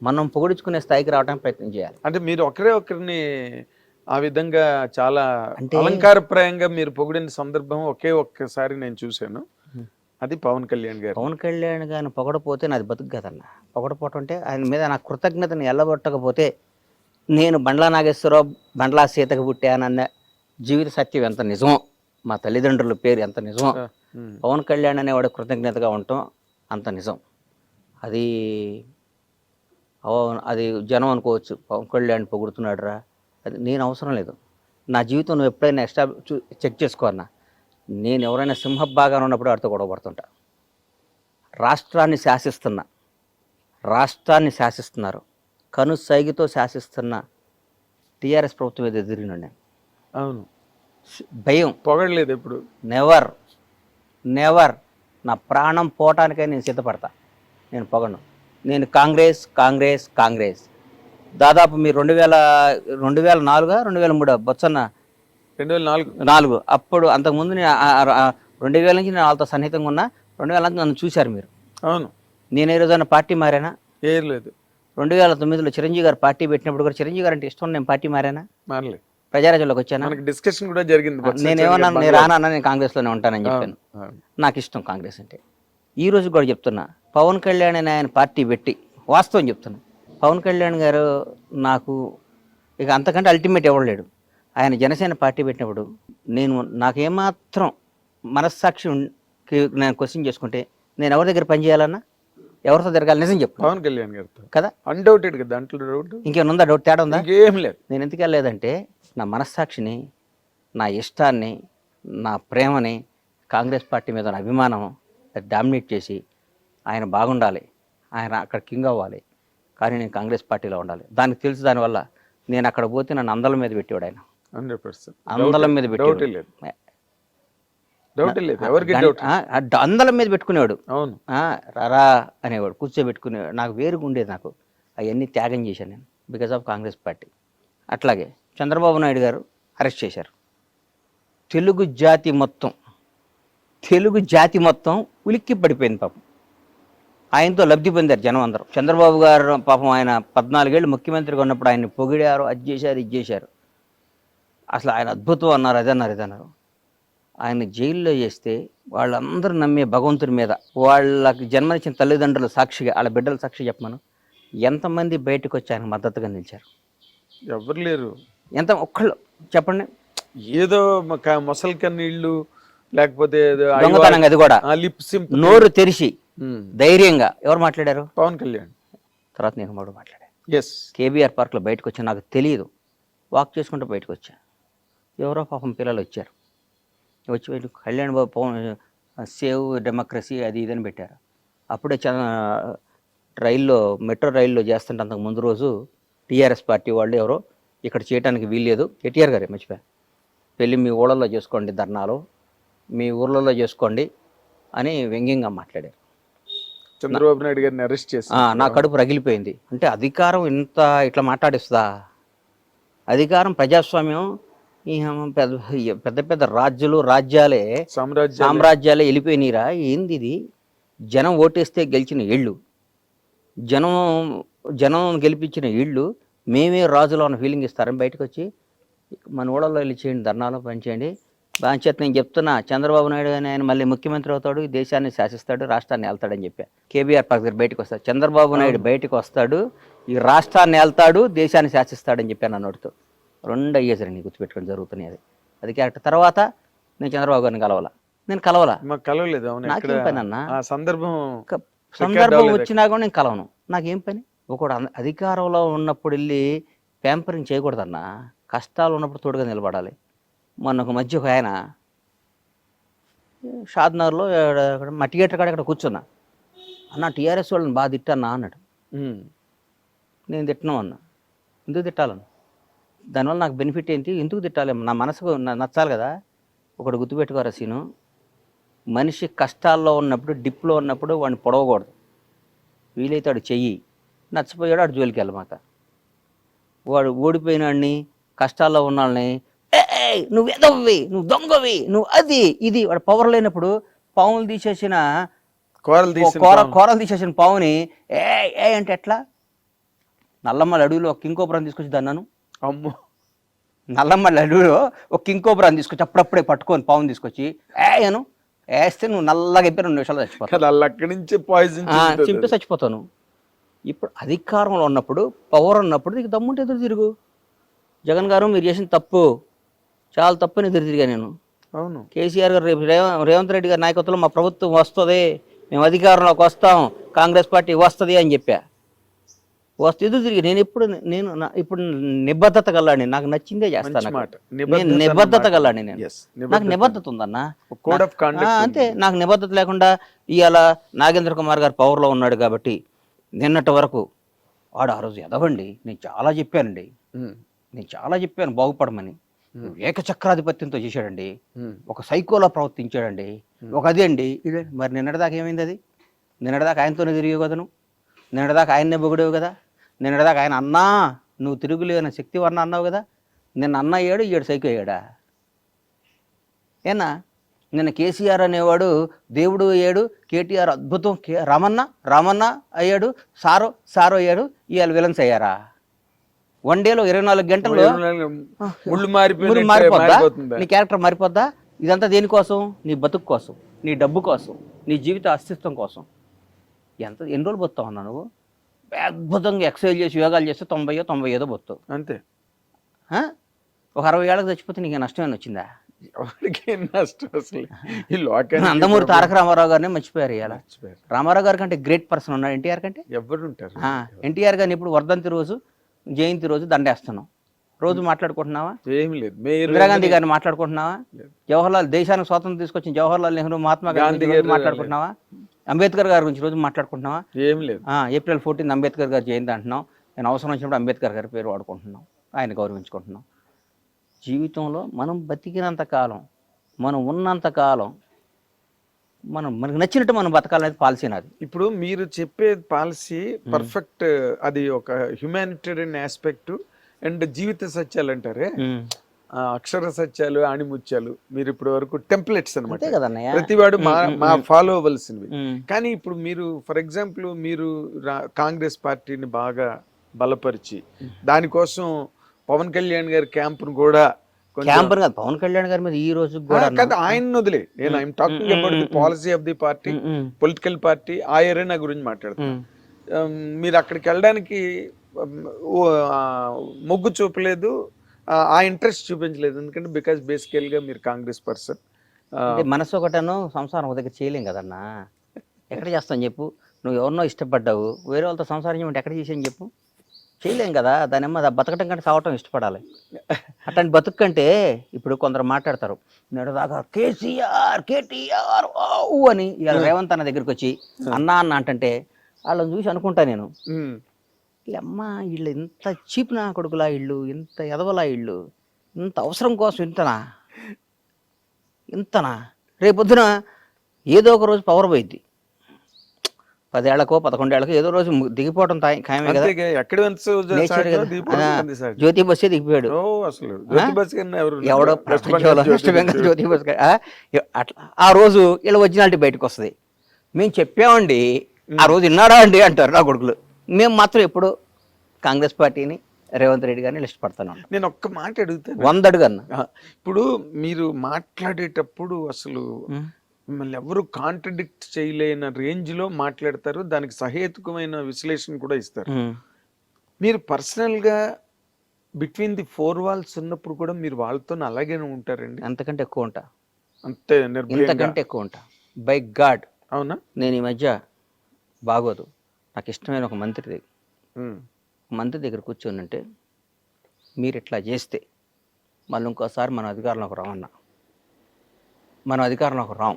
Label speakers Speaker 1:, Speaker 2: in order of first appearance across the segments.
Speaker 1: మనం పొగిడించుకునే స్థాయికి రావడానికి ప్రయత్నం చేయాలి.
Speaker 2: అంటే మీరు ఒకరే ఒకరిని ఆ విధంగా చాలా అలంకారప్రాయంగా మీరు పొగిడిన సందర్భం ఒకే ఒక్కసారి నేను చూశాను. అది పవన్ కళ్యాణ్ గారు
Speaker 1: పవన్ కళ్యాణ్ గారిని పొగడపోతే నాది బతుకు కదన్న పొగడపోవటం అంటే ఆయన మీద నా కృతజ్ఞతని ఎల్లబొట్టకపోతే నేను బండ్లా నాగేశ్వరరావు బండ్లా సీతకు పుట్టానన్న జీవిత సత్యం ఎంత నిజమో మా తల్లిదండ్రుల పేరు ఎంత నిజమో. పవన్ కళ్యాణ్ అనేవాడు కృతజ్ఞతగా ఉండటం అంత నిజం. అది అది జనం అనుకోవచ్చు. పవన్ కళ్యాణ్ పొగుడుతున్నాడు రా అది నేను అవసరం లేదు. నా జీవితం నువ్వు ఎప్పుడైనా ఎక్స్ట్రా చూ- చెక్ చేసుకో అన్న. నేను ఎవరైనా సింహభాగాన్ని ఉన్నప్పుడు వాడితో గొడవ పడుతుంటా. రాష్ట్రాన్ని శాసిస్తున్నా రాష్ట్రాన్ని శాసిస్తున్నారు. కను సైగితో శాసిస్తున్న టీఆర్ఎస్ ప్రభుత్వం మీద ఎదిరిన నేను.
Speaker 2: అవును.
Speaker 1: భయం.
Speaker 2: పొగడలేదు ఎప్పుడు?
Speaker 1: Never never. నా ప్రాణం పోవటానికే నేను సిద్ధపడతా. నేను పొగను నేను కాంగ్రెస్ కాంగ్రెస్ కాంగ్రెస్. దాదాపు మీరు రెండు వేల రెండు వేల నాలుగా రెండు వేల మూడు? బొత్సన్న?
Speaker 2: రెండు వేల నాలుగు.
Speaker 1: నాలుగు. అప్పుడు అంతకుముందు నేను రెండు వేల నుంచి నేను వాళ్ళతో సన్నిహితంగా ఉన్నా. రెండు వేల నుంచి నన్ను చూశారు మీరు.
Speaker 2: అవును.
Speaker 1: నేను ఏ రోజైనా పార్టీ మారానా?
Speaker 2: ఏం లేదు.
Speaker 1: రెండు వేల తొమ్మిదిలో చిరంజీవి గారు పార్టీ పెట్టినప్పుడు కూడా చిరంజీవి గారు అంటే ఇష్టం నేను పార్టీ మారానా?
Speaker 2: మారలేదు.
Speaker 1: ప్రజారాజ్యంలోకి వచ్చానా?
Speaker 2: డిస్కషన్ కూడా జరిగింది
Speaker 1: నేనేమన్నా
Speaker 2: సత్యనారాయణ
Speaker 1: నేను రానా నేను కాంగ్రెస్లోనే ఉంటానని చెప్పాను. నాకు ఇష్టం కాంగ్రెస్ అంటే. ఈ రోజు కూడా చెప్తున్నా పవన్ కళ్యాణ్ అని ఆయన పార్టీ పెట్టి వాస్తవం చెప్తున్నా. పవన్ కళ్యాణ్ గారు నాకు ఇక అంతకంటే అల్టిమేట్ ఎవరు లేడు. ఆయన జనసేన పార్టీ పెట్టినప్పుడు నేను నాకు ఏమాత్రం మనస్సాక్షి నేను క్వశ్చన్ చేసుకుంటే నేను ఎవరి దగ్గర పని చేయాలన్నా ఎవరితో తిరగాలి నిజం చెప్పు.
Speaker 2: పవన్ కళ్యాణ్ గారితో.
Speaker 1: కదా?
Speaker 2: అన్డౌటెడ్ కదా దాంట్లో డౌట్
Speaker 1: ఇంకేమైనా ఉందా? డౌట్ తేడా ఉందా?
Speaker 2: ఇంకేం లేదు.
Speaker 1: నేను ఎందుకు వెళ్ళలేదంటే నా మనస్సాక్షిని నా ఇష్టాన్ని నా ప్రేమని కాంగ్రెస్ పార్టీ మీద ఉన్న అభిమానం డామినేట్ చేసి ఆయన బాగుండాలి ఆయన అక్కడ కింగ్ అవ్వాలి కానీ నేను కాంగ్రెస్ పార్టీలో ఉండాలి. దానికి తెలుసు దానివల్ల నేను అక్కడ పోతే నన్ను అందల మీద పెట్టేవాడు ఆయన.
Speaker 2: Hundred percent.
Speaker 1: అందలం మీద పెట్టేవాడు.
Speaker 2: డౌట్ లేదు. ఎవరికి
Speaker 1: అందలం మీద పెట్టుకునేవాడు.
Speaker 2: అవును.
Speaker 1: ఆ, రారా అనేవాడు కూర్చోబెట్టుకునేవాడు. నాకు వేరుగా ఉండేది నాకు. అవన్నీ త్యాగం చేశాను నేను బికాజ్ ఆఫ్ కాంగ్రెస్ పార్టీ. అట్లాగే చంద్రబాబు నాయుడు గారు అరెస్ట్ చేశారు. తెలుగు జాతి మొత్తం తెలుగు జాతి మొత్తం ఉలిక్కి పడిపోయింది పాపం. ఆయనతో లబ్ధి పొందారు జనం అందరూ. చంద్రబాబు గారు పాపం ఆయన పద్నాలుగేళ్ళు ముఖ్యమంత్రిగా ఉన్నప్పుడు ఆయన్ని పొగిడారు అది చేశారు ఇది చేశారు. అసలు ఆయన అద్భుతం అన్నారు అది అన్నారు ఇది అన్నారు ఆయన జైల్లో చేస్తే వాళ్ళందరూ నమ్మే భగవంతుడి మీద వాళ్ళకి జన్మనిచ్చిన తల్లిదండ్రులు సాక్షిగా వాళ్ళ బిడ్డల సాక్షి చెప్పమను. ఎంతమంది బయటకు వచ్చి ఆయన మద్దతుగా నిలిచారు?
Speaker 2: ఎవరు లేరు.
Speaker 1: ఎంత ఒక్కళ్ళు చెప్పండి.
Speaker 2: ఏదో మొసలి కన్నీళ్ళు లేకపోతే
Speaker 1: దొంగతనంగా అది కూడా.
Speaker 2: లిప్ సింప్
Speaker 1: నోరు తెరిచి ధైర్యంగా ఎవరు మాట్లాడారు?
Speaker 2: పవన్ కళ్యాణ్.
Speaker 1: తర్వాత నేను మూడు మాట్లాడాను.
Speaker 2: ఎస్
Speaker 1: కేబీఆర్ పార్క్లో బయటకు వచ్చా నాకు తెలియదు వాక్ చేసుకుంటూ బయటకు వచ్చా. ఎవరో పాపం పిల్లలు వచ్చారు. వచ్చి బయట కళ్యాణ్ బాబు పవన్ సేవ్ డెమోక్రసీ అది ఇదని పెట్టారు. అప్పుడే చ రైల్లో మెట్రో రైల్లో చేస్తుంటే అంతకు ముందు రోజు టీఆర్ఎస్ పార్టీ వాళ్ళు ఎవరో ఇక్కడ చేయడానికి వీల్లేదు. కేటీఆర్ గారే మర్చిపోయా. వెళ్ళి మీ ఊళ్ళల్లో చేసుకోండి ధర్నాలు. మీ ఊర్లలో చేసుకోండి అని వ్యంగ్యంగా మాట్లాడారు.
Speaker 2: చంద్రబాబు నాయుడు గారిని అరెస్ట్ చేసి
Speaker 1: నా కడుపు రగిలిపోయింది. అంటే అధికారం ఇంత ఇట్లా మాట్లాడిస్తుందా అధికారం ప్రజాస్వామ్యం ఈ పెద్ద పెద్ద పెద్ద రాజ్యాలు రాజ్యాలే
Speaker 2: సామ్రాజ్యం
Speaker 1: సామ్రాజ్యాలే వెళ్ళిపోయినీరా ఏంది ఇది జనం ఓటేస్తే గెలిచిన ఇళ్ళు. జనం జనం గెలిపించిన ఇళ్ళు. మేమే రాజులో ఉన్న ఫీలింగ్ ఇస్తారని బయటకు వచ్చి మన ఊళ్ళలో వెళ్ళి చేయండి ధర్నాలో పనిచేయండి. బాంచేత నేను చెప్తున్నా. చంద్రబాబు నాయుడు అని ఆయన మళ్ళీ ముఖ్యమంత్రి అవుతాడు ఈ దేశాన్ని శాసిస్తాడు రాష్ట్రాన్ని వెళ్తాడని చెప్పా. కేబీఆర్ పార్క్ దగ్గర బయటకు వస్తాడు. చంద్రబాబు నాయుడు బయటకు వస్తాడు ఈ రాష్ట్రాన్ని వెళ్తాడు దేశాన్ని శాసిస్తాడని చెప్పాను నోటితో. రెండు అయ్యేసరి గుర్తుపెట్టుకొని జరుగుతున్నాయి అది. అది క్యారెక్టర్. తర్వాత నేను చంద్రబాబు గారిని కలవాలా? నేను కలవాలా?
Speaker 2: కలవలేదు
Speaker 1: నాకేం పని అన్నా?
Speaker 2: సందర్భం
Speaker 1: సందర్భం వచ్చినా కూడా నేను కలవను. నాకేం పని? ఒకడు అధికారంలో ఉన్నప్పుడు వెళ్ళి ప్యాంపరింగ్ చేయకూడదన్నా. కష్టాలు ఉన్నప్పుడు తోడుగా నిలబడాలి. మొన్న ఒక మధ్య ఒక ఆయన షాద్నగర్లో మా థియేటర్ కాడ ఇక్కడ కూర్చున్నా. అన్న టీఆర్ఎస్ వాళ్ళని బాగా తిట్టన్నా అన్నాడు. నేను తిట్టను అన్నా. ఎందుకు తిట్టాలను దానివల్ల నాకు బెనిఫిట్ ఏంటి? ఎందుకు తిట్టాలి? నా మనసుకు నచ్చాలి కదా. ఒకటి గుర్తుపెట్టుకోరా సీను. మనిషి కష్టాల్లో ఉన్నప్పుడు డిప్లో ఉన్నప్పుడు వాడిని పొడవకూడదు. వీలైతే వాడు చెయ్యి. నచ్చపోయాడు వాడు జోలికి వెళ్ళమాక. వాడు ఓడిపోయినాడిని కష్టాల్లో ఉన్న వాళ్ళని "ఏయ్, నువ్వు ఎదవ్వి నువ్వు దొంగవి నువ్వు అది ఇది. వాడు పవర్ లేనప్పుడు పావులు తీసేసిన
Speaker 2: కూరలు
Speaker 1: కూర కూరలు తీసేసిన పావుని ఏ ఏ అంటే ఎట్లా? నల్లమ్మల అడవిలో ఒక కింకోపురం తీసుకొచ్చి దన్నాను
Speaker 2: అమ్మో.
Speaker 1: నల్లమ్మల అడవిలో ఒక కింకోపురం తీసుకొచ్చి అప్పుడప్పుడే పట్టుకొని పావును తీసుకొచ్చి ఏయను వేస్తే నువ్వు నల్లగా అయిపోయి రెండు నిమిషాలు చచ్చిపోతావు.
Speaker 2: అక్కడి నుంచి పాయిజన్
Speaker 1: చింపి చచ్చిపోతాను ఇప్పుడు అధికారంలో ఉన్నప్పుడు పవర్ ఉన్నప్పుడు నీకు దమ్ముంటే ఎదురు తిరుగు. జగన్ గారు మీరు చేసిన తప్పు చాలా తప్పు అని ఎదురు తిరిగా నేను.
Speaker 2: అవును.
Speaker 1: కేసీఆర్ గారు రేపు రేవ- రేవంత్ రెడ్డి గారి నాయకత్వంలో మా ప్రభుత్వం వస్తుంది మేము అధికారంలోకి వస్తాం కాంగ్రెస్ పార్టీ వస్తుంది అని చెప్పా. వస్తే ఎదురు తిరిగి నేను ఎప్పుడు నేను ఇప్పుడు నిబద్ధత గల్లాడిని. నాకు నచ్చిందే చేస్తాను నేను నిబద్ధత గల్లాడిని నేను. నాకు నిబద్ధత. ఉందన్న.
Speaker 2: కోడ్ ఆఫ్ కాండక్ట్
Speaker 1: ఆ, అంతే. నాకు నిబద్ధత లేకుండా ఇవాళ నాగేంద్ర కుమార్ గారు పవర్లో ఉన్నాడు కాబట్టి నిన్నటి వరకు వాడు ఆ రోజు ఎదవండి. నేను చాలా చెప్పానండి. నేను చాలా చెప్పాను బాగుపడమని. ఏకచక్రాధిపత్యంతో చేశాడండి. ఒక సైకోలా ప్రవర్తించాడండి. ఒక అదే అండి. ఇదే. మరి నిన్నటిదాకా ఏమైంది అది? నిన్నటిదాకా ఆయనతోనే తిరిగి కదా నువ్వు? నిన్నటిదాకా ఆయన్నే పొగిడేవు కదా? నిన్నటిదాకా ఆయన అన్నా నువ్వు తిరుగులేని శక్తి వర్ణ అన్నావు కదా? నిన్న అన్న అయ్యాడు ఈడు సైకో అయ్యాడా? ఏనా? నిన్న కేసీఆర్ అనేవాడు దేవుడు అయ్యాడు కేటీఆర్ అద్భుతం కే రామన్న రామన్న అయ్యాడు సారో సారో అయ్యాడు ఇవాళ విలన్స్ అయ్యారా? వన్ డేలో ఇరవై నాలుగు గంటల్లో
Speaker 2: ముళ్ళు
Speaker 1: మారిపోద్దా?
Speaker 2: మారిపోతుందా?
Speaker 1: నీ క్యారెక్టర్ మారిపోద్దా? ఇదంతా దేనికోసం నీ బతుకు కోసం నీ డబ్బు కోసం నీ జీవిత అస్తిత్వం కోసం. ఎంత ఎన్ని రోజులు బతుతావు అన్నా నువ్వు? అద్భుతంగా ఎక్సర్సైజ్ చేసి యోగాలు చేస్తే తొంభై తొంభై ఏదో బతుతావు
Speaker 2: అంతే.
Speaker 1: ఆ? ఒక అరవై ఏళ్ళకి చచ్చిపోతే నీకు నష్టమేనా వచ్చిందా?
Speaker 2: ఎవరికి ఏం నష్టం అసలు? ఈ లోకానికి
Speaker 1: నందమూరి తారక రామారావు గారిని మర్చిపోయారు
Speaker 2: మర్చిపోయారు.
Speaker 1: రామారావు గారి కంటే గ్రేట్ పర్సన్ ఉన్నాడు ఎన్టీఆర్ కంటే?
Speaker 2: ఎవరుంటారు?
Speaker 1: ఎన్టీఆర్ గారిని ఇప్పుడు వర్ధంతి రోజు జయంతి రోజు దండేస్తున్నాం. రోజు మాట్లాడుకుంటున్నావా?
Speaker 2: ఏం లేదు.
Speaker 1: ఇందిరాగాంధీ గారిని మాట్లాడుకుంటున్నావా? జవహర్లాల్ దేశానికి స్వాతంత్రం తీసుకొచ్చిన జవహర్లాల్ నెహ్రూ మహాత్మా గాంధీ
Speaker 2: గారు
Speaker 1: మాట్లాడుకుంటున్నావా? అంబేద్కర్ గారి గురించి రోజు మాట్లాడుకుంటున్నావా?
Speaker 2: ఏం లేదు.
Speaker 1: ఆ, ఏప్రిల్ ఫోర్టీన్ అంబేద్కర్ గారి జయంతి అంటున్నాం. నేను అవసరం వచ్చినప్పుడు అంబేద్కర్ గారి పేరు వాడుకుంటున్నాం. ఆయన గౌరవించుకుంటున్నాం. జీవితంలో మనం బతికినంత కాలం మనం ఉన్నంత కాలం మనం మనకు నచ్చినట్టు మనం బతకాలనేది పాలసీ నాది.
Speaker 2: ఇప్పుడు మీరు చెప్పే పాలసీ పర్ఫెక్ట్ అది ఒక హ్యుమానిటేరియన్ ఆస్పెక్ట్ అండ్ జీవిత సత్యాలు అంటారే? అక్షర సత్యాలు ఆణిముత్యాలు మీరు ఇప్పుడు వరకు టెంప్లెట్స్ అనమాట ప్రతివాడు మా మా ఫాలో అవ్వాల్సినవి. కానీ ఇప్పుడు మీరు ఫర్ ఎగ్జాంపుల్ మీరు కాంగ్రెస్ పార్టీని బాగా బలపరిచి దానికోసం పవన్ కళ్యాణ్ గారి క్యాంపును కూడా
Speaker 1: క్యాంపర్ కాదు పవన్ కళ్యాణ్ గారి మీద ఈ రోజు కూడా
Speaker 2: కాదు ఆయన వదిలే. నేను I'm talking about the policy of the party political party ఆ ఎరేనా గురించి మాట్లాడుతున్నాను మీరు అక్కడికి వెళ్ళడానికి మొగ్గు చూపలేదు. ఆ, ఇంట్రెస్ట్ చూపించలేదు. ఎందుకంటే బికాస్ బేసికల్గా మీరు కాంగ్రెస్ పర్సన్.
Speaker 1: మనసు ఒకటను సంసారం ఒక దగ్గర చేయలేం కదన్నా? ఎక్కడ చేస్తాను చెప్పు? నువ్వు ఎవరినో ఇష్టపడ్డావు. వేరే వాళ్ళతో సంసారం చేయమంటే ఎక్కడ చేసాను చెప్పు? చేయలేం కదా దాని అమ్మ బతకటం కంటే సావటం ఇష్టపడాలి. అట్లాంటి బతుకు కంటే ఇప్పుడు కొందరు మాట్లాడతారు నేడు దాకా కేసీఆర్ కేటీఆర్ ఊ అని ఇవాళ రేవంత్ అన్న దగ్గరికి వచ్చి అన్నా అన్న అంటుంటే వాళ్ళని చూసి అనుకుంటా నేను. అమ్మ వీళ్ళు ఇంత చీప్ నా కొడుకులా ఇళ్ళు ఇంత ఎదవలా ఇళ్ళు ఇంత అవసరం కోసం ఇంతనా? ఇంతనా? రేపొద్దున ఏదో ఒక రోజు పవర్ పోయిద్ది. పదేళ్ళకో పదకొండేళ్ళకో ఏదో రోజు దిగిపోవడం ఖాయమే కదా. జ్యోతి బస్సే దిగిపోయాడు.
Speaker 2: ఓ అసలు జ్యోతి బస్ కన్నా ఎవరు
Speaker 1: ఎవడో
Speaker 2: వెస్ట్ బెంగాల్
Speaker 1: ప్రపంచంలో
Speaker 2: జ్యోతి బస్.
Speaker 1: అట్లా. ఆ రోజు ఇలా ఒరిజినాలిటీ బయటకు వస్తుంది. మేము చెప్పామండి ఆ రోజు విన్నాడా అండి అంటారు నా కొడుకులు. మేము మాత్రం ఎప్పుడు కాంగ్రెస్ పార్టీని రేవంత్ రెడ్డి గారిని లిస్ట్ పడతాను
Speaker 2: నేను ఒక్క మాట అడుగుతాను.
Speaker 1: వంద అడుగన్న
Speaker 2: ఆ, ఇప్పుడు మీరు మాట్లాడేటప్పుడు అసలు మిమ్మల్ని ఎవరు కాంట్రడిక్ట్ చేయలేని రేంజ్లో మాట్లాడతారు. దానికి సహేతుకమైన విశ్లేషణ కూడా ఇస్తారు. మీరు పర్సనల్గా బిట్వీన్ ది ఫోర్ వాల్స్ ఉన్నప్పుడు కూడా మీరు వాళ్ళతో అలాగే ఉంటారండి?
Speaker 1: అంతకంటే ఎక్కువ ఉంటా.
Speaker 2: అంతే
Speaker 1: ఇంతకంటే ఎక్కువ ఉంటా. By God.
Speaker 2: అవునా?
Speaker 1: నేను ఈ మధ్య బాగోదు. నాకు ఇష్టమైన ఒక మంత్రి దగ్గర. మంత్రి దగ్గర కూర్చొని అంటే మీరు ఇట్లా చేస్తే మళ్ళీ ఇంకోసారి మన అధికారంలోకి రామన్నా మనం అధికారంలోకి రాం.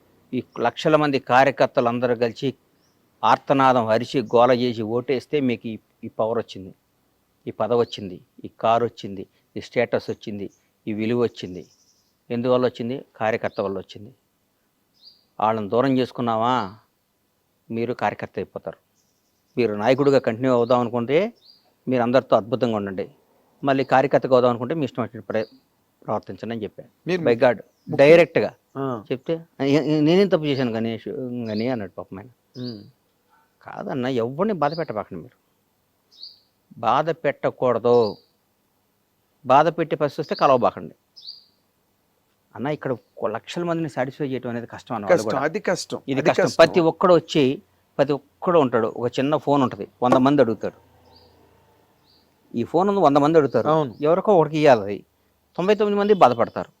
Speaker 1: ఈ లక్షల మంది కార్యకర్తలు అందరూ కలిసి ఆర్తనాదం అరిచి గోల చేసి ఓటేస్తే మీకు ఈ ఈ పవర్ వచ్చింది. ఈ పదవి వచ్చింది. ఈ కారు వచ్చింది. ఈ స్టేటస్ వచ్చింది. ఈ విలువ వచ్చింది. ఎందువల్ల వచ్చింది? కార్యకర్త వల్ల వచ్చింది. వాళ్ళని దూరం చేసుకున్నావా మీరు కార్యకర్త అయిపోతారు. మీరు నాయకుడిగా కంటిన్యూ అవుదాం అనుకుంటే మీరు అందరితో అద్భుతంగా ఉండండి. మళ్ళీ కార్యకర్తగా అవుదాం అనుకుంటే మీ ఇష్టం వచ్చిన ప్ర- ప్రవర్తించండి అని చెప్పాను.
Speaker 2: మీరు
Speaker 1: బై గాడ్ డైరెక్ట్గా చెప్తే "ఏ- ఏ- నేనేం తప్పు చేశాను గణేష్ గని అన్నాడు పాపం ఆయన. కాదన్న ఎవరిని బాధ పెట్టబాకండి మీరు. బాధ పెట్టకూడదు. బాధ పెట్టే పరిస్థితి వస్తే కలవబాకండి. అన్న ఇక్కడ లక్షల మందిని సాటిస్ఫై చేయడం అనేది కష్టం అన్న వాళ్ళు
Speaker 2: కష్టం
Speaker 1: కూడా.
Speaker 2: అది కష్టం
Speaker 1: ఇది కష్టం. ప్రతి ఒక్కడు వచ్చి ప్రతి ఒక్కడు ఉంటాడు. ఒక చిన్న ఫోన్ ఉంటుంది. వంద మంది అడుగుతాడు ఈ ఫోన్ ఉంది వంద మంది అడుగుతారు. ఎవరికో ఒకటికి ఇవ్వాలి అది తొంభై తొమ్మిది మంది బాధపడతారు.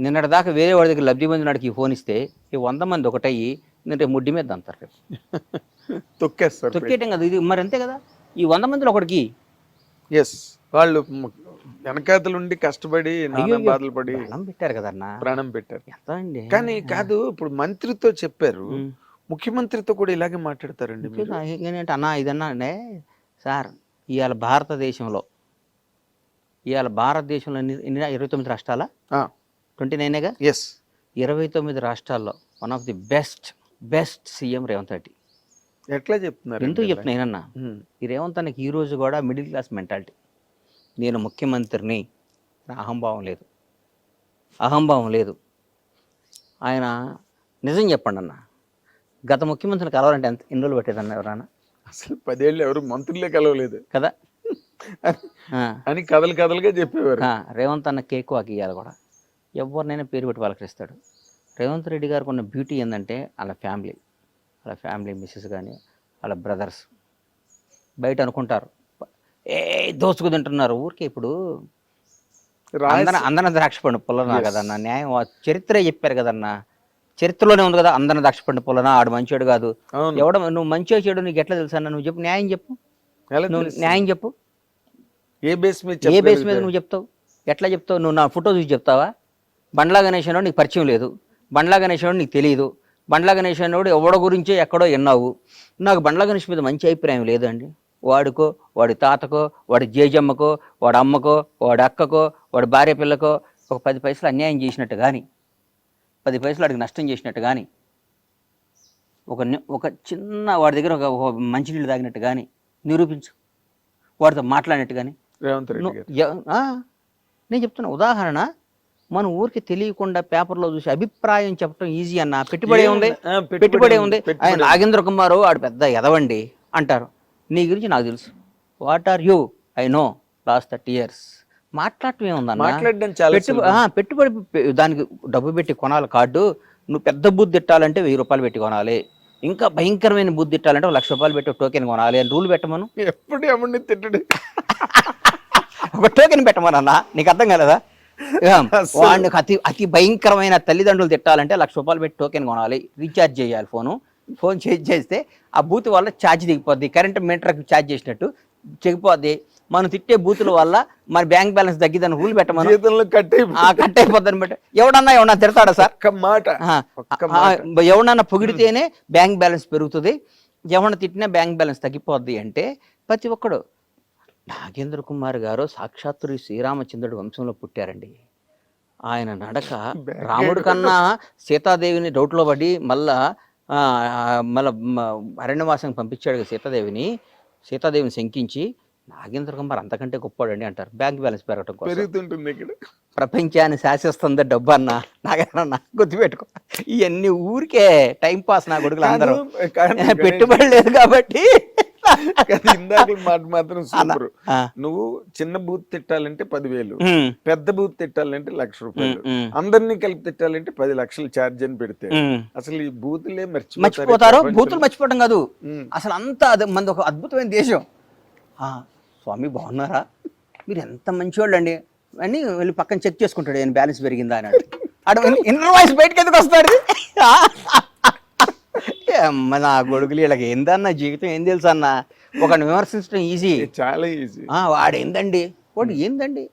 Speaker 1: నిన్నటి దాకా వేరే వాడి దగ్గర లబ్ధి పొందిన వాడికి ఈ ఫోన్ ఇస్తే ఈ వంద మంది ఒకటయ్యి నేను రేపు ముడ్డి మీద అంటారు రేపు.
Speaker 2: తొక్కేస్తారు
Speaker 1: తొక్కేయటం కదా ఇది మరి అంతే కదా? ఈ వంద మందిలో ఒకటికి
Speaker 2: ఎస్ వాళ్ళు వెనకాతలుండి కష్టపడి. బాధలు పడి
Speaker 1: బలం పెట్టారు కదన్న
Speaker 2: ప్రాణం పెట్టారు.
Speaker 1: ఎంత అండి?
Speaker 2: కానీ కాదు ఇప్పుడు మంత్రితో చెప్పారు. ముఖ్యమంత్రితో కూడా ఇలాగే మాట్లాడతారండి
Speaker 1: ఏంటంటే అన్న ఇదన్నా అంటే సార్ ఇవాళ భారతదేశంలో ఇవాళ భారతదేశంలో ఇరవై తొమ్మిది రాష్ట్రాల? ట్వంటీ నైనేగా
Speaker 2: ఎస్
Speaker 1: ఇరవై తొమ్మిది రాష్ట్రాల్లో one of the best best CM Revanth Reddy.
Speaker 2: ఎట్లా చెప్తున్నారు
Speaker 1: ఎందుకు చెప్తున్నా ఈ రేవంత్ అన్నకి ఈ రోజు కూడా మిడిల్ క్లాస్ మెంటాలిటీ నేను ముఖ్యమంత్రిని అహంభావం లేదు. అహంభావం లేదు. ఆయన నిజం చెప్పండి అన్న. గత ముఖ్యమంత్రిని కలవాలంటే ఎంత ఎన్ని రోజులు పెట్టేదన్న ఎవరన్నా?
Speaker 2: అసలు పదేళ్ళు ఎవరు మంత్రులే కలవలేదు.
Speaker 1: కదా?
Speaker 2: అని కథలు కథలుగా చెప్పేవారు.
Speaker 1: రేవంత్ అన్న కేక్ వాకి ఇవ్వాలి కూడా. ఎవరినైనా పేరు పెట్టి పలకరిస్తాడు. రేవంత్ రెడ్డి గారికి ఉన్న బ్యూటీ ఏంటంటే వాళ్ళ ఫ్యామిలీ వాళ్ళ ఫ్యామిలీ మిస్సెస్ కానీ వాళ్ళ బ్రదర్స్ బయట అనుకుంటారు. ఏ దోచుకు తింటున్నారు. ఊరికే ఇప్పుడు అందన అందన ద్రాక్ష పండు పుల్లనా కదన్న? న్యాయం ఆ చరిత్రే చెప్పారు కదన్న? చరిత్రలోనే ఉంది కదా అందన ద్రాక్ష పండు పుల్లనా? ఆడు మంచోడు కాదు. ఎవడ నువ్వు మంచిగా చెడు నీకు ఎట్లా తెలుసా నువ్వు చెప్పు. న్యాయం చెప్పు. నువ్వు? న్యాయం చెప్పు.
Speaker 2: ఏ బేస్ మీద
Speaker 1: ఏ బేస్ మీద? నువ్వు చెప్తావు? ఎట్లా చెప్తావు? నువ్వు నా ఫోటో చూసి చెప్తావా? బండ్లా గణేష్ నీకు పరిచయం లేదు. బండ్లా గణేష్ నీకు తెలియదు బండ్లా గణేష్ అన్నోడు ఎవడ గురించో ఎక్కడో విన్నావు నాకు బండ్లా గణేష్ మీద మంచి అభిప్రాయం లేదండి. వాడికో వాడి తాతకో వాడి జేజమ్మకో వాడి అమ్మకో వాడి అక్కకో వాడి భార్య పిల్లకో ఒక పది పైసలు అన్యాయం చేసినట్టు కానీ పది పైసలు వాడికి నష్టం చేసినట్టు కానీ ఒక ఒక చిన్న వాడి దగ్గర ఒక మంచినీళ్ళు తాగినట్టు కానీ నిరూపించు. వాడితో మాట్లాడినట్టు కానీ నేను చెప్తున్నా ఉదాహరణ మన ఊరికి తెలియకుండా పేపర్లో చూసి అభిప్రాయం చెప్పడం ఈజీ అన్న. పెట్టుబడి ఉంది
Speaker 2: పెట్టుబడి
Speaker 1: ఉంది ఆయన నాగేంద్ర కుమారు ఆడు పెద్ద ఎదవండి అంటారు. నీ గురించి నాకు తెలుసు. What are you I know last thirty years మాట్లాడటం ఏముందన్న? పెట్టుబడి దానికి డబ్బు పెట్టి కొనాలి కార్డు. నువ్వు పెద్ద బుద్ధి తిట్టాలంటే వెయ్యి రూపాయలు పెట్టి కొనాలి. ఇంకా భయంకరమైన బుద్ధి తిట్టాలంటే ఒక లక్ష రూపాయలు పెట్టి టోకెన్ కొనాలి. అని రూల్ పెట్టమను?
Speaker 2: ఎప్పుడు ఎవరిని తిట్టడు?
Speaker 1: ఒక టోకెన్ పెట్టమనన్నా? నీకు అర్థం కాలేదా. వాడికి అతి అతి భయంకరమైన తల్లిదండ్రులు తిట్టాలంటే లక్ష రూపాయలు పెట్టి టోకెన్ కొనాలి. రీఛార్జ్ చేయాలి ఫోను. ఫోన్ చేంజ్ చేస్తే ఆ బూత్ వల్ల ఛార్జ్ దిగిపోద్ది. కరెంట్ మీటర్కి ఛార్జ్ చేసినట్టు చెగిపోద్ది. మనం తిట్టే బూతుల వల్ల మన బ్యాంక్ బ్యాలెన్స్ తగ్గిదని రూల్ పెట్టమను.
Speaker 2: కట్
Speaker 1: అయిపోద్దని బట్టి ఎవడన్నా ఎవడన్నా తిడతాడా సార్?
Speaker 2: మాట
Speaker 1: ఎవడన్నా పొగిడితేనే బ్యాంక్ బ్యాలెన్స్ పెరుగుతుంది. ఎవడన్నా తిట్టినా బ్యాంక్ బ్యాలెన్స్ తగ్గిపోద్ది అంటే ప్రతి ఒక్కడు నాగేంద్ర కుమార్ గారు సాక్షాత్తు శ్రీరామచంద్రుడి వంశంలో పుట్టారండి. ఆయన నడక రాముడి కన్నా సీతాదేవిని డౌట్లో పడి మళ్ళా ఆ, మళ్ళా అరణ్యవాసం పంపించాడు సీతాదేవిని సీతాదేవిని శంకించి నాగేంద్ర కుమార్ అంతకంటే గొప్పాడండి అంటారు. బ్యాంక్ బ్యాలెన్స్ పెరగటం కోసం.
Speaker 2: పెరుగుతుంటుంది ఇక్కడ.
Speaker 1: ప్రపంచాన్ని శాసిస్తుంది డబ్బు అన్న నాగన్న గుర్తుపెట్టుకో. ఇవన్నీ ఊరికే టైం పాస్ నా కొడుకులు అందరూ. పెట్టుబడి లేదు కాబట్టి
Speaker 2: కాదు, ఇందాక మాట మాత్రం సూపర్. నువ్వు చిన్న బూత్ తిట్టాలంటే పదివేలు పెద్ద బూత్ తిట్టాలంటే లక్ష రూపాయలు అందరినీ కలిపి తిట్టాలంటే పది లక్షలు ఛార్జ్ అని పెడితే. అసలు ఈ బూతులే
Speaker 1: మర్చిపోతారు బూతులు మర్చిపోవడం కాదు. అసలు అంత అది మనది ఒక అద్భుతమైన దేశం. ఆ, స్వామి బాగున్నారా? మీరు ఎంత మంచివాళ్ళు అండి అని వెళ్ళి పక్కన చెక్ చేసుకుంటాడు నేను బ్యాలెన్స్ పెరిగిందా? అన్నాడు అడు ఇన్నర్ వాయిస్ బయటకి ఎందుకు వస్తాడు? అమ్మ నా కొడుకులు వీళ్ళకి ఏందన్న జీవితం ఏం తెలుసు అన్న? ఒకరిని విమర్శించడం ఈజీ
Speaker 2: చాలా ఈజీ
Speaker 1: వాడు ఏందండి వాడు ఏందండి?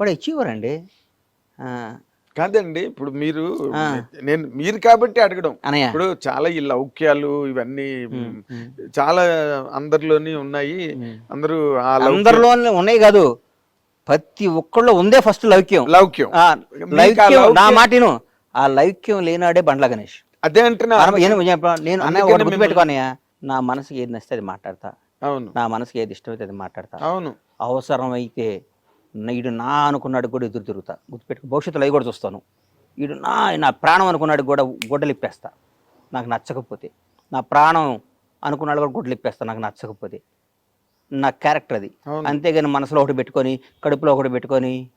Speaker 1: వాడు అచీవర్ అండి.
Speaker 2: కాదండి ఇప్పుడు మీరు నేను మీరు కాబట్టి అడగడం. ఇప్పుడు చాలా ఈ లౌక్యాలు ఇవన్నీ చాలా అందరిలోని ఉన్నాయి. అందరూ
Speaker 1: అందరిలో ఉన్నాయి కాదు. ప్రతి ఒక్కళ్ళు ఉందే ఫస్ట్ లౌక్యం.
Speaker 2: లౌక్యం.
Speaker 1: నా మాటిను ఆ లౌక్యం లేనాడే బండ్ల గణేష్.
Speaker 2: అదే అంటున్నా.
Speaker 1: నేను చెప్ప- నేను అన్న
Speaker 2: అందుకనే
Speaker 1: ఒకటి గుర్తుపెట్టుకోనయ్యా నా మనసుకి ఏది నచ్చితే అది మాట్లాడతా.
Speaker 2: అవును.
Speaker 1: నా మనసుకి ఏది ఇష్టమైతే అది మాట్లాడతా.
Speaker 2: అవును.
Speaker 1: అవసరమైతే ఈడు నా అనుకున్నాడు కూడా ఎదురు తిరుగుతా. గుర్తుపెట్టుకో భవిష్యత్తులో అవి కూడా చూస్తాను. ఈడు నా నా ప్రాణం అనుకున్నాడు కూడా గొడ్డలు ఇప్పేస్తా నాకు నచ్చకపోతే. నా ప్రాణం అనుకున్నాడు కూడా గొడ్డలు ఇప్పేస్తా నాకు నచ్చకపోతే. నా క్యారెక్టర్ అది. అంతేగాని మనసులో ఒకటి పెట్టుకొని కడుపులో ఒకటి పెట్టుకొని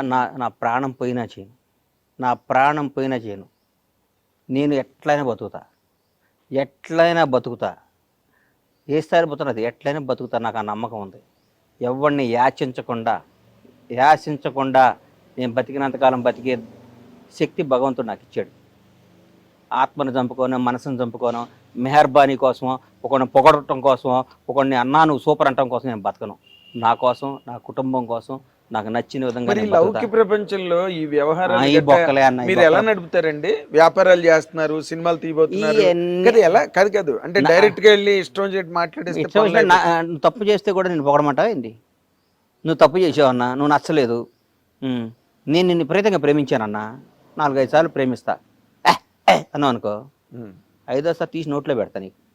Speaker 1: నా నా ప్రాణం పోయినా చేయను. నా ప్రాణం పోయినా చేయను. నేను ఎట్లయినా బతుకుతా. ఎట్లయినా బతుకుతా. ఏ స్థాయిలో బతుకున్నది ఎట్లయినా బతుకుతా నాకు ఆ నమ్మకం ఉంది. ఎవరిని యాచించకుండా యాచించకుండా నేను బతికినంతకాలం బతికే శక్తి భగవంతుడు నాకు ఇచ్చాడు. ఆత్మను చంపుకోను మనసును చంపుకోను మెహర్బానీ కోసమో ఒకడిని పొగడటం కోసమో ఒకడిని అన్నా నువ్వు సూపర్ అంటం కోసం నేను బతకను. నా కోసం నా కుటుంబం కోసం నాకు నచ్చిన విధంగా.
Speaker 2: లౌకిక ప్రపంచంలో ఈ
Speaker 1: ఈ
Speaker 2: మీరు ఎలా. నడుపుతారండి? వ్యాపారాలు చేస్తున్నారు సినిమాలు తీయబోతున్నారు. ఎలా కాదు కాదు. అంటే డైరెక్ట్గా వెళ్ళి ఇష్టం చేసి మాట్లాడేస్తే
Speaker 1: తప్పు చేస్తే కూడా నేను పొగడమంటావా ఏంది? నువ్వు తప్పు చేసావన్నా నువ్వు నచ్చలేదు. నేను నిన్ను విపరీతంగా ప్రేమించానన్నా నాలుగైదు సార్లు ప్రేమిస్తా. అన్నావు అనుకో. ఐదోసారి తీసి నోట్లో పెడతా నీకు.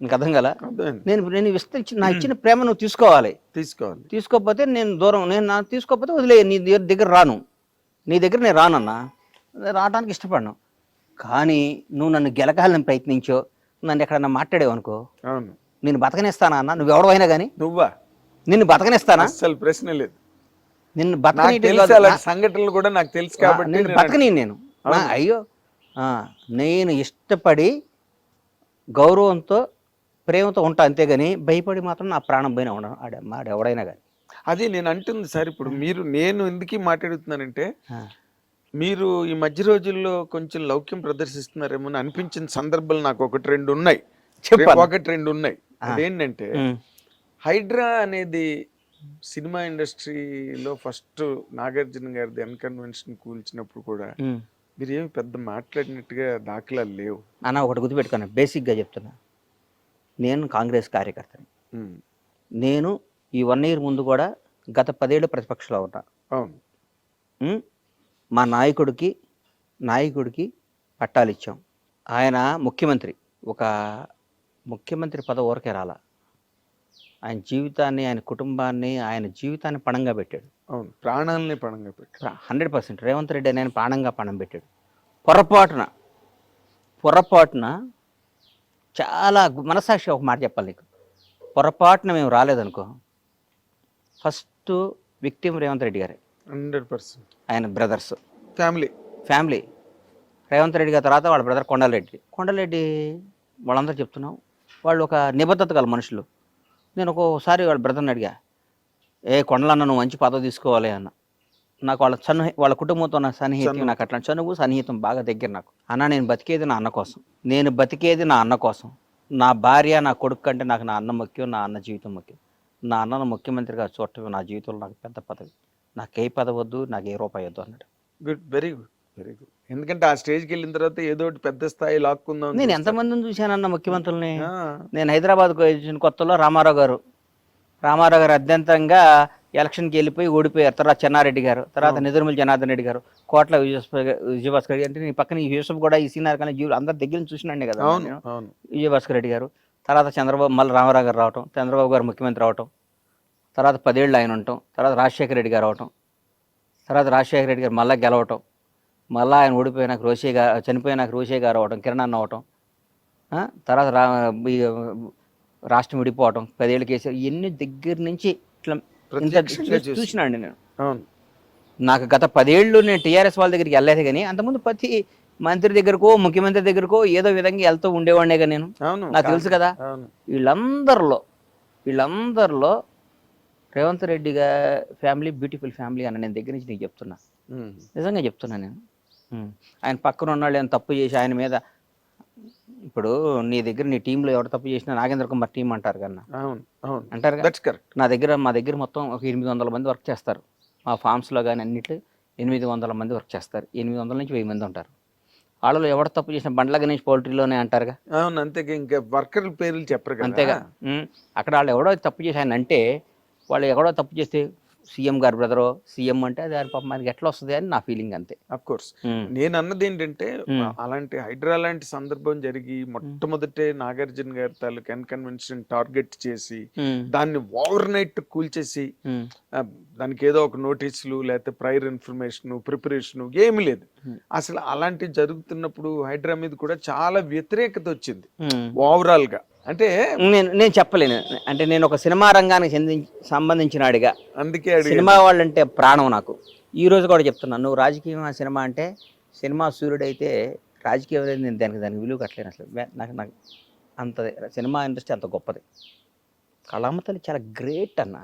Speaker 1: నీకు అర్థం కదా. నేను నేను ఇస్తే నా ఇచ్చిన ప్రేమ నువ్వు తీసుకోవాలి.
Speaker 2: తీసుకోవాలి.
Speaker 1: తీసుకోకపోతే నేను దూరం నేను నా తీసుకోకపోతే వదిలే నీ దగ్గర దగ్గర రాను. నీ దగ్గర నేను రానన్నా నేను రావడానికి ఇష్టపడను. కానీ నువ్వు నన్ను గెలకాలని ప్రయత్నించో నన్ను ఎక్కడన్నా మాట్లాడేవు అనుకో
Speaker 2: అవును.
Speaker 1: నేను బతకనిస్తానా అన్న? నువ్వు ఎవడవైనా కానీ
Speaker 2: నువ్వా?
Speaker 1: నిన్ను బతకనిస్తానా?
Speaker 2: అస్సలు ప్రశ్న లేదు.
Speaker 1: నిన్ను.
Speaker 2: అలాంటి సంఘటనలు కూడా నాకు తెలుసు కాబట్టి
Speaker 1: నేను బతకని నేను. అయ్యో ఆ, నేను ఇష్టపడి గౌరవంతో ప్రేమతో ఉంటా అంతేగాని భయపడి మాత్రం నా ప్రాణం పోయినా ఉండను ఆడ ఎవడైనా కానీ
Speaker 2: అది నేను అంటుంది సార్ ఇప్పుడు మీరు నేను ఎందుకు మాట్లాడుతున్నానంటే మీరు ఈ మధ్య రోజుల్లో కొంచెం లౌక్యం ప్రదర్శిస్తున్నారేమో అని అనిపించిన సందర్భాలు నాకు ఒకటి రెండు ఉన్నాయి. ఒకటి రెండు ఉన్నాయి. అదేంటంటే హైడ్రా అనేది సినిమా ఇండస్ట్రీలో ఫస్ట్ నాగార్జున గారిది అన్కన్వెన్షన్ కూల్చినప్పుడు కూడా మీరు ఏమి పెద్ద మాట్లాడినట్టుగా దాఖలాలు లేవు.
Speaker 1: అన్న ఒకటి గుర్తుపెట్టుకున్నా బేసిక్గా చెప్తున్నా. నేను కాంగ్రెస్ కార్యకర్తని. నేను ఈ వన్ ఇయర్ ముందు కూడా గత పదేళ్ళు ప్రతిపక్షంలో ఉన్నా? మా నాయకుడికి నాయకుడికి పట్టాలు ఇచ్చాం. ఆయన ముఖ్యమంత్రి. ఒక ముఖ్యమంత్రి పదవి ఊరకే రాల. ఆయన జీవితాన్ని ఆయన కుటుంబాన్ని ఆయన జీవితాన్ని పణంగా పెట్టాడు.
Speaker 2: అవును. ప్రాణాలని పణంగా పెట్టి
Speaker 1: హండ్రెడ్ పర్సెంట్. రేవంత్ రెడ్డి అని ఆయన ప్రాణంగా పణం పెట్టాడు. పొరపాటున పొరపాటున చాలా మనసాక్షి ఒక మాట చెప్పాలి నీకు. పొరపాటున మేము రాలేదనుకో ఫస్ట్ విక్టిమ్ రేవంత్ రెడ్డి గారే.
Speaker 2: Hundred percent.
Speaker 1: ఆయన brothers.
Speaker 2: Family.
Speaker 1: Family. Revanth Reddy గారి తర్వాత వాళ్ళ బ్రదర్ కొండలరెడ్డి కొండలరెడ్డి వాళ్ళందరూ చెప్తున్నాం వాళ్ళు ఒక నిబద్ధత గల మనుషులు. నేను ఒక్కోసారి వాళ్ళ బ్రదర్ని అడిగా ఏ కొండలన్న నువ్వు మంచి పదవి తీసుకోవాలి అన్న. నాకు వాళ్ళ సన్ను వాళ్ళ కుటుంబంతో ఉన్న సన్నిహితం నాకు అట్లా చనువు సన్నిహితం బాగా దగ్గర నాకు. అన్న నేను బతికేది నా అన్న కోసం. నేను బతికేది నా అన్న కోసం. నా భార్య నా కొడుకు కంటే నాకు నా అన్న ముఖ్యం నా అన్న జీవితం ముఖ్యం. నా అన్నను ముఖ్యమంత్రిగా చూడటం నా జీవితంలో నాకు పెద్ద పదవి. నాకు ఏ పదవి వద్దు నాకు ఏ రూపాయి వద్దు అన్నాడు.
Speaker 2: Good very good very good. ఎందుకంటే ఆ స్టేజ్కి వెళ్ళిన తర్వాత ఏదో ఒకటి పెద్ద స్థాయి లాక్కుందాం
Speaker 1: నేను. ఎంతమందిని చూశానన్న ముఖ్యమంత్రుల్ని? నేను హైదరాబాద్కు వచ్చిన కొత్తలో రామారావు గారు. రామారావు గారు అత్యంతంగా ఎలక్షన్కి వెళ్ళిపోయి ఓడిపోయారు. తర్వాత చెన్నారెడ్డి గారు తర్వాత నిజర్మల్ జనార్దన్ రెడ్డి గారు కోట్ల విజయ విజయభాస్కర్ రెడ్డి అంటే నీ పక్కన ఈ యూసఫ్ కూడా ఈ సీనియర్ కానీ జీవులు అందరి దగ్గర నుంచి చూసినండి కదా నేను. విజయభాస్కర్ రెడ్డి గారు. తర్వాత చంద్రబాబు మళ్ళీ రామారావు గారు రావటం చంద్రబాబు గారు ముఖ్యమంత్రి అవటం తర్వాత పదేళ్ళు ఆయన ఉండటం తర్వాత రాజశేఖర రెడ్డి గారు అవటం తర్వాత రాజశేఖర రెడ్డి గారు మళ్ళీ గెలవటం మళ్ళీ ఆయన ఓడిపోయినాక రోషే గారు చనిపోయినాక రోషే గారు అవటం కిరణ్ అన్న అవటం తర్వాత రా రాష్ట్రం విడిపోవటం పదేళ్ళు కేసు ఇవన్నీ దగ్గర నుంచి ఇట్లా ఇంత
Speaker 2: ప్రత్యక్షంగా
Speaker 1: చూసి-
Speaker 2: చూసి.
Speaker 1: చూసినాండి నేను. నాకు గత పదేళ్ళు నేను టీఆర్ఎస్ వాళ్ళ దగ్గరికి వెళ్ళలేదు కానీ అంతకుముందు ప్రతి మంత్రి దగ్గరకో ముఖ్యమంత్రి దగ్గరకో ఏదో విధంగా వెళ్తూ ఉండేవాడినే కానీ నేను. నాకు తెలుసు కదా. వీళ్ళందరిలో వీళ్ళందరిలో రేవంత్ రెడ్డిగా ఫ్యామిలీ బ్యూటిఫుల్ ఫ్యామిలీ అని నేను దగ్గర నుంచి నీకు చెప్తున్నా. నిజంగా చెప్తున్నా నేను. ఆయన పక్కన ఉన్న వాళ్ళు ఏమైనా తప్పు చేసి ఆయన మీద ఇప్పుడు నీ దగ్గర నీ టీంలో ఎవరు తప్పు చేసినా నాగేంద్ర కుమార్ టీం అంటారు కన్నా.
Speaker 2: అవును అవును.
Speaker 1: అంటారు
Speaker 2: దట్స్ కరెక్ట్
Speaker 1: నా దగ్గర మా దగ్గర మొత్తం ఒక ఎనిమిది వందల మంది వర్క్ చేస్తారు. మా ఫామ్స్లో కానీ అన్నిట్లో ఎనిమిది వందల మంది వర్క్ చేస్తారు. ఎనిమిది వందల నుంచి వెయ్యి మంది ఉంటారు. వాళ్ళలో ఎవరు తప్పు చేసిన బండ్ల గణేష్ పౌల్ట్రీలోనే అంటారుగా?
Speaker 2: అవును అంతే ఇంకా వర్కర్ల పేర్లు చెప్పరు
Speaker 1: అంతేగా. అక్కడ వాళ్ళు ఎవడో తప్పు అంటే వాళ్ళు ఎవడో తప్పు చేస్తే సీఎం గారు బ్రదరో సీఎం అంటే అది ఆయన పాపం మనకి ఎట్లా వస్తుంది అని నా ఫీలింగ్ అంతే
Speaker 2: అఫ్ కోర్స్. నేను అన్నది ఏంటంటే. అలాంటి హైడ్రా లాంటి సందర్భం జరిగి మొట్టమొదటే నాగార్జున గారి తాలూకు కన్వెన్షన్ టార్గెట్ చేసి. దాన్ని ఓవర్ నైట్ కూల్చేసి దానికి ఏదో ఒక నోటీసులు లేకపోతే ప్రైర్ ఇన్ఫర్మేషన్ ప్రిపరేషన్ ఏమీ లేదు. అసలు అలాంటివి జరుగుతున్నప్పుడు హైడ్రా మీద కూడా చాలా వ్యతిరేకత వచ్చింది. ఓవరాల్గా అంటే
Speaker 1: నేను నేను చెప్పలేను. అంటే నేను ఒక సినిమా రంగానికి చెంది సంబంధించిన వాడిగా
Speaker 2: అందుకే అడిగి
Speaker 1: సినిమా వాళ్ళంటే ప్రాణం నాకు. ఈ రోజు కూడా చెప్తున్నాను నువ్వు రాజకీయం సినిమా? అంటే సినిమా సూర్యుడైతే రాజకీయం అనేది నేను దానికి దానికి విలువ కట్టలేను అసలు. నాకు నాకు అంత సినిమా ఇండస్ట్రీ అంత గొప్పది. కళామ తల్లి చాలా గ్రేట్ అన్న.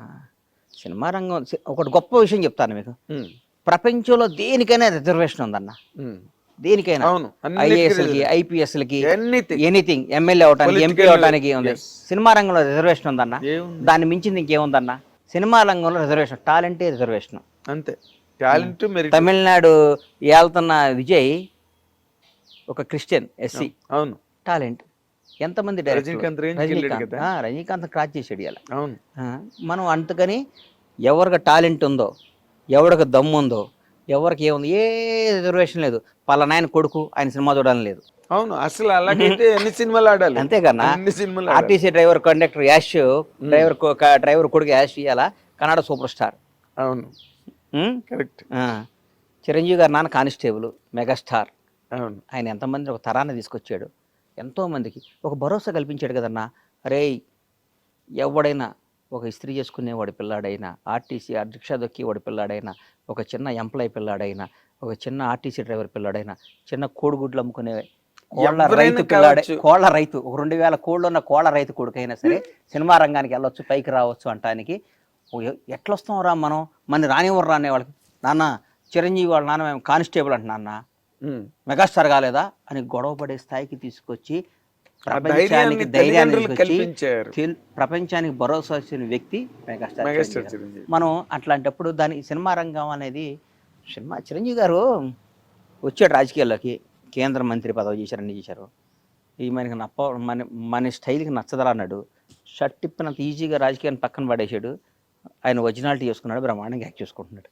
Speaker 1: సినిమా రంగం ఒకటి గొప్ప విషయం చెప్తాను మీకు. ప్రపంచంలో దేనికైనా రిజర్వేషన్ ఉందన్న. దేనికైనా
Speaker 2: అవును
Speaker 1: ఐఏఎస్లకి ఐపీఎస్లకి
Speaker 2: ఎనీథింగ్
Speaker 1: ఎనీథింగ్ ఎమ్మెల్యే అవటానికి ఎంపీ అవటానికి ఉంది. సినిమా రంగంలో రిజర్వేషన్ ఉందన్న. దాన్ని మించింది ఇంకేముందన్న? సినిమా రంగంలో రిజర్వేషన్ టాలెంటే రిజర్వేషన్
Speaker 2: అంతే. టాలెంట్
Speaker 1: తమిళనాడు ఏళ్తున్న విజయ్ ఒక క్రిస్టియన్ ఎస్సీ.
Speaker 2: అవును
Speaker 1: టాలెంట్. ఎంతమంది?
Speaker 2: రజనీకాంత్
Speaker 1: రజనీకాంత్. క్రాచ్ చేసాడు ఇలా
Speaker 2: అవును.
Speaker 1: మనం అంతకని ఎవరికి టాలెంట్ ఉందో ఎవరికి దమ్ము ఉందో ఎవరికి ఏముంది? ఏ రిజర్వేషన్ లేదు. పలానా ఆయన కొడుకు ఆయన సినిమా చూడాలని లేదు.
Speaker 2: అవును అసలు అలాగైతే ఎన్ని సినిమాలు ఆడాలి?
Speaker 1: అంతేకన్నా
Speaker 2: అన్ని సినిమాలు ఆడాలి.
Speaker 1: RTC driver conductor Yash driver driver కొడుకు యాష్ ఇవాళ కన్నడ సూపర్ స్టార్.
Speaker 2: అవును? కరెక్ట్.
Speaker 1: చిరంజీవి గారు నాన్న కానిస్టేబుల్ మెగాస్టార్.
Speaker 2: అవును.
Speaker 1: ఆయన ఎంతమందిని ఒక తరాన్ని తీసుకొచ్చాడు? ఎంతోమందికి. ఒక భరోసా కల్పించాడు కదన్నా? అరే ఎవడైనా ఒక ఇస్త్రీ చేసుకునేవాడి పిల్లాడైనా ఆర్టీసీ రిక్షా దొక్కేవాడి పిల్లాడైనా ఒక చిన్న ఎంప్లాయ్ పిల్లాడైనా ఒక చిన్న ఆర్టీసీ డ్రైవర్ పిల్లాడైనా చిన్న కోడిగుడ్లు అమ్ముకునే కోళ్ళ రైతు పిల్లాడే. కోళ్ళ రైతు ఒక రెండు వేల కోళ్ళు ఉన్న కోళ్ళ రైతు కొడుకైనా సరే సినిమా రంగానికి వెళ్ళొచ్చు పైకి రావచ్చు అంటానికి ఎట్లా వస్తాం రా మనం మన రానివ్వరు రానే వాళ్ళకి నాన్న చిరంజీవి వాళ్ళ నాన్న మేము కానిస్టేబుల్ అంట నాన్న
Speaker 2: ఉమ్.
Speaker 1: మెగాస్టార్ కాలేదా అని గొడవ పడే స్థాయికి తీసుకొచ్చి ప్రపంచానికి
Speaker 2: ధైర్యాన్ని
Speaker 1: ప్రపంచానికి భరోసా ఇచ్చిన వ్యక్తి మెగాస్టార్ మనం అట్లాంటప్పుడు దాని సినిమా రంగం అనేది సినిమా చిరంజీవి గారు వచ్చాడు రాజకీయాల్లోకి కేంద్ర మంత్రి పదవి చేశారు అన్ని చేశారు. ఈ మనకి నప్ప మన మన స్టైల్కి నచ్చదరా అన్నాడు. షర్ట్ తిప్పినంత ఈజీగా రాజకీయాన్ని పక్కన పడేసాడు ఆయన ఒరిజినాలిటీ చేసుకున్నాడు బ్రహ్మాండంగా యాక్ట్ చేసుకుంటున్నాడు.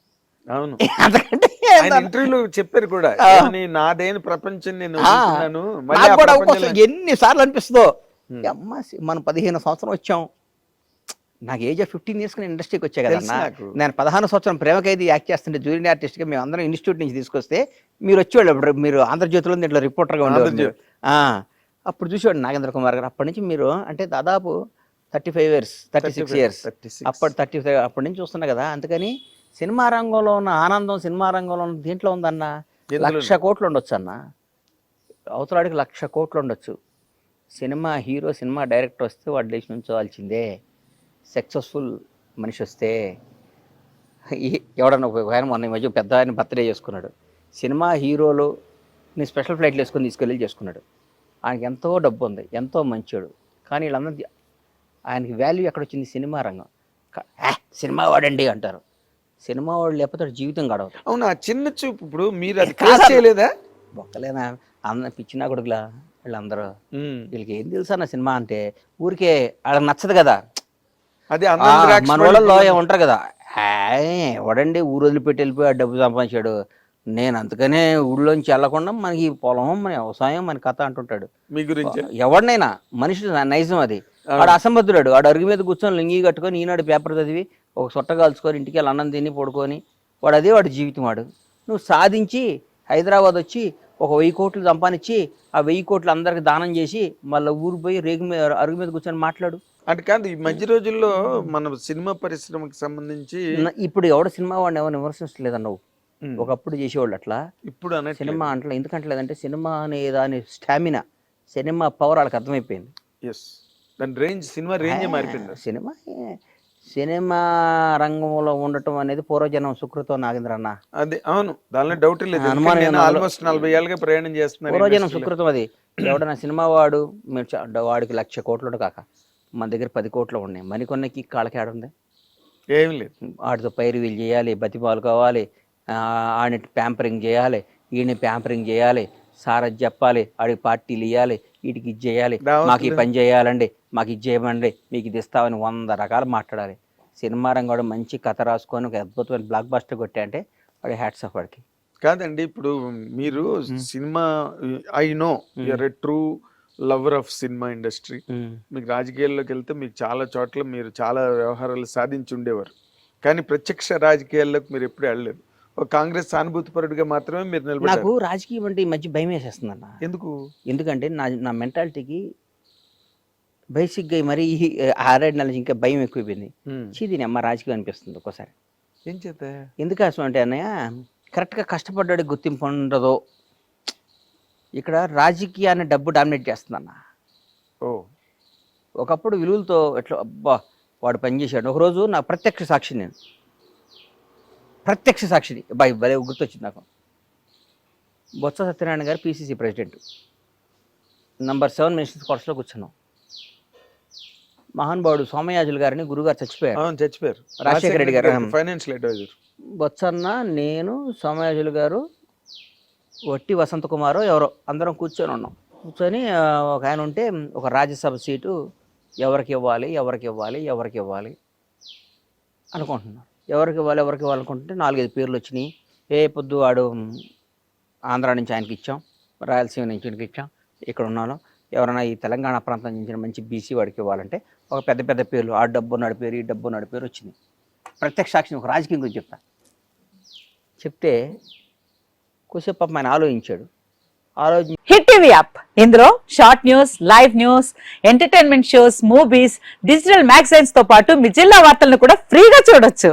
Speaker 2: అవును. ఇంటర్వ్యూలో చెప్పారు కూడా నాదేని ప్రపంచం నేను
Speaker 1: నాకు కూడా అవకాశం ఎన్ని సార్లు అనిపిస్తుందో. అమ్మ మనం పదిహేను సంవత్సరం వచ్చాం. నాకు ఏజ్ ఆఫ్ ఫిఫ్టీన్ ఇయర్స్ నేను ఇండస్ట్రీకి వచ్చా కదన్నా
Speaker 2: నాకు.
Speaker 1: నేను పదహారు సంవత్సరం ప్రేమ ఖైదీ యాక్ట్ చేస్తుంటే జూనియర్ ఆర్టిస్ట్గా మేము అందరం ఇన్స్టిట్యూట్ నుంచి తీసుకొస్తే మీరు వచ్చేవాళ్ళు మీరు ఆంధ్రజ్యోతిలో దీంట్లో రిపోర్టర్గా. ఆ, అప్పుడు చూసేవాడు నాగేంద్ర కుమార్ గారు. అప్పటి నుంచి మీరు అంటే దాదాపు thirty five years thirty six
Speaker 2: 35,
Speaker 1: years.
Speaker 2: 36.
Speaker 1: అప్పటి థర్టీ ఫైవ్ అప్పటి నుంచి చూస్తున్నా కదా. అందుకని సినిమా రంగంలో ఉన్న ఆనందం సినిమా రంగంలో ఉన్న దీంట్లో ఉందన్న? లక్ష కోట్లు ఉండొచ్చు అన్న. అవతలాడికి లక్ష కోట్లు ఉండొచ్చు. సినిమా హీరో సినిమా డైరెక్టర్ వస్తే వాడు లేచి నుంచోవాల్సిందే సక్సెస్ఫుల్ మనిషి వస్తే. ఎవడన్నా ఒక ఆయన మొన్న ఈ మధ్య పెద్ద ఆయన బర్త్డే చేసుకున్నాడు. సినిమా హీరోలు నీ స్పెషల్ ఫ్లైట్లు వేసుకొని తీసుకెళ్ళి చేసుకున్నాడు. ఆయనకి ఎంతో డబ్బు ఉంది ఎంతో మంచోడు. కానీ వీళ్ళందరూ ఆయనకి వాల్యూ ఎక్కడ వచ్చింది సినిమా రంగం. క- "ఆ, సినిమా వాడండి అంటారు. సినిమా వాడు లేకపోతే జీవితం గడవదు.
Speaker 2: అవును? ఆ చిన్న చూపు ఇప్పుడు మీరు అది. క్రాస్ చేయలేదా?
Speaker 1: బొక్కలేనా అన్న పిచ్చినా కొడుకులా? వీళ్ళందరూ. వీళ్ళకి ఏం తెలుసు అన్న సినిమా అంటే ఊరికే వాళ్ళకి నచ్చదు కదా.
Speaker 2: అది
Speaker 1: మన వాళ్ళలో ఉంటారు కదా? "హాయ్, ఎవడండి ఊరు వదిలిపెట్టి వెళ్ళిపోయి ఆ డబ్బు సంపాదించాడు. నేను అందుకనే ఊళ్ళోంచి వెళ్ళకుండా మనకి పొలం మన వ్యవసాయం మన కథ అంటుంటాడు.
Speaker 2: మీ గురించి?
Speaker 1: ఎవడినైనా మనిషి నా- నైజం అది. వాడు అసమర్థుడాడు వాడు అరుగు మీద కూర్చొని లింగి కట్టుకొని ఈనాడు పేపర్ చదివి ఒక సొట్ట కాల్చుకొని ఇంటికి వెళ్ళి అన్నం తిని పడుకొని వాడు అదే వాడి జీవితం వాడు. నువ్వు సాధించి హైదరాబాద్ వచ్చి ఒక వెయ్యి కోట్లు సంపాదించి ఆ వెయ్యి కోట్లు అందరికి దానం చేసి మళ్ళీ ఊరు పోయి రేగు మీద అరుగు మీద కూర్చొని మాట్లాడు.
Speaker 2: అంటే కాదు ఈ మధ్య రోజుల్లో మన సినిమా పరిశ్రమకి సంబంధించి
Speaker 1: ఇప్పుడు ఎవడ సినిమా వాడిని ఎవరు విమర్శించలేదన్నావు ఒకప్పుడు చేసేవాళ్ళు అట్లా.
Speaker 2: ఇప్పుడు అనే
Speaker 1: సినిమా అంటే ఎందుకంటలేదంటే సినిమా అనే దాని స్టామినా సినిమా పవర్ వాళ్ళకి అర్థమైపోయింది.
Speaker 2: ఎస్ దాని రేంజ్ సినిమా రేంజ్ మారిపోయింది.
Speaker 1: సినిమా సినిమా రంగంలో ఉండటం అనేది పూర్వజనం సుకృతం నాగేంద్ర అన్న.
Speaker 2: అది అవును. దానిలో డౌట్ లేదు. ఆల్మోస్ట్ నలభై ఏళ్ళుగా ప్రయాణం చేస్తున్నాను
Speaker 1: పూర్వజనం. సుకృతం అది. ఎవడన్నా సినిమా వాడు వాడికి లక్ష కోట్లు కాక మన దగ్గర పది కోట్లు ఉన్నాయి. మరికొన్నకి కాళ్ళకి ఆడుంది
Speaker 2: ఏం లేదు.
Speaker 1: వాడితో పైరు వీళ్ళు చేయాలి బతిమాలు కావాలి ఆ, ఆడిని ప్యాంపరింగ్ చేయాలి ఈయన ప్యాంపరింగ్ చేయాలి సార్ అది చెప్పాలి ఆడికి పార్టీలు ఇవ్వాలి వీటికి ఇది చేయాలి. మాకు ఈ పని చేయాలండి మాకు ఇది చేయమండి మీకు ఇది ఇస్తామని వంద రకాలు మాట్లాడాలి. సినిమా రంగం మంచి కథ రాసుకొని ఒక అద్భుతమైన బ్లాక్ బస్టర్ కొట్టా అంటే వాడి హ్యాట్స్ ఆఫ్ వాడికి.
Speaker 2: కాదండి ఇప్పుడు మీరు cinema I know you are a true lover of cinema industry మీకు రాజకీయాల్లోకి వెళ్తే మీకు చాలా చోట్ల మీరు చాలా వ్యవహారాలు సాధించి ఉండేవారు. కానీ ప్రత్యక్ష రాజకీయాల్లోకి మీరు ఎప్పుడు వెళ్ళలేదు. కాంగ్రెస్ సానుభూతిపరుడిగా మాత్రమే మీరు
Speaker 1: నాకు
Speaker 2: నిలబడ్డారు
Speaker 1: రాజకీయం అంటే ఈ మధ్య భయం వేసేస్తుంది అన్న
Speaker 2: ఎందుకు?
Speaker 1: ఎందుకంటే నా నా మెంటాలిటీకి బేసిక్గా మరీ ఈ ఆరేడు నెలల ఇంకా భయం ఎక్కువైపోయింది. చీదీని అమ్మ రాజకీయం అనిపిస్తుంది ఒక్కోసారి.
Speaker 2: ఏం చేత?
Speaker 1: ఎందుకోసం అంటే అన్నయ్య కరెక్ట్గా కష్టపడ్డాడు గుర్తింపు ఉండదో. ఇక్కడ రాజకీయాన్ని డబ్బు డామినేట్ చేస్తుందన్న.
Speaker 2: ఓ.
Speaker 1: ఒకప్పుడు విలువలతో ఎట్లా అబ్బా వాడు పనిచేశాడు. ఒకరోజు నా ప్రత్యక్ష సాక్షి నేను. ప్రత్యక్ష సాక్షిని. బాయ్ భలే గుర్తొచ్చింది నాకు. బొత్స సత్యనారాయణ గారు PCC president number seven ministers కోర్సులో కూర్చున్నాం. మహానుభావుడు సోమయాజులు గారిని గురుగారు చచ్చిపోయారు.
Speaker 2: చచ్చిపోయారు.
Speaker 1: రాజశేఖర రెడ్డి గారు.
Speaker 2: ఫైనాన్షియల్ అడ్వైజర్
Speaker 1: బొత్సన్న నేను సోమయాజులు గారు వట్టి వసంత కుమారు ఎవరో అందరం కూర్చొని ఉన్నాం. కూర్చొని ఒక ఆయన ఉంటే ఒక రాజ్యసభ సీటు ఎవరికి ఇవ్వాలి ఎవరికి ఇవ్వాలి ఎవరికి ఇవ్వాలి అనుకుంటున్నారు. ఎవరికి ఇవ్వాలి ఎవరికి ఇవ్వాలి అనుకుంటుంటే నాలుగైదు పేర్లు వచ్చినాయి. ఏ పొద్దు వాడు ఆంధ్ర నుంచి ఆయనకి ఇచ్చాం రాయలసీమ నుంచి ఆయనకి ఇచ్చాం ఇక్కడ ఉన్నాను. ఎవరైనా ఈ తెలంగాణ ప్రాంతం నుంచి మంచి బీసీ వాడికి ఇవ్వాలంటే ఒక పెద్ద పెద్ద పేర్లు ఆ డబ్బు ఉన్నాడు పేరు ఈ డబ్బు ఉన్నాడు పేరు వచ్చింది ప్రత్యక్ష సాక్షిని ఒక రాజకీయం గురించి చెప్తా. చెప్తే కొద్దిసేపు పాపం ఆయన ఆలోచించాడు. ఆలోచించి
Speaker 3: హిట్ టీవీ యాప్. ఇందులో short news live news entertainment shows movies digital మ్యాగజైన్స్తో పాటు మీ జిల్లా వార్తలను కూడా ఫ్రీగా చూడొచ్చు.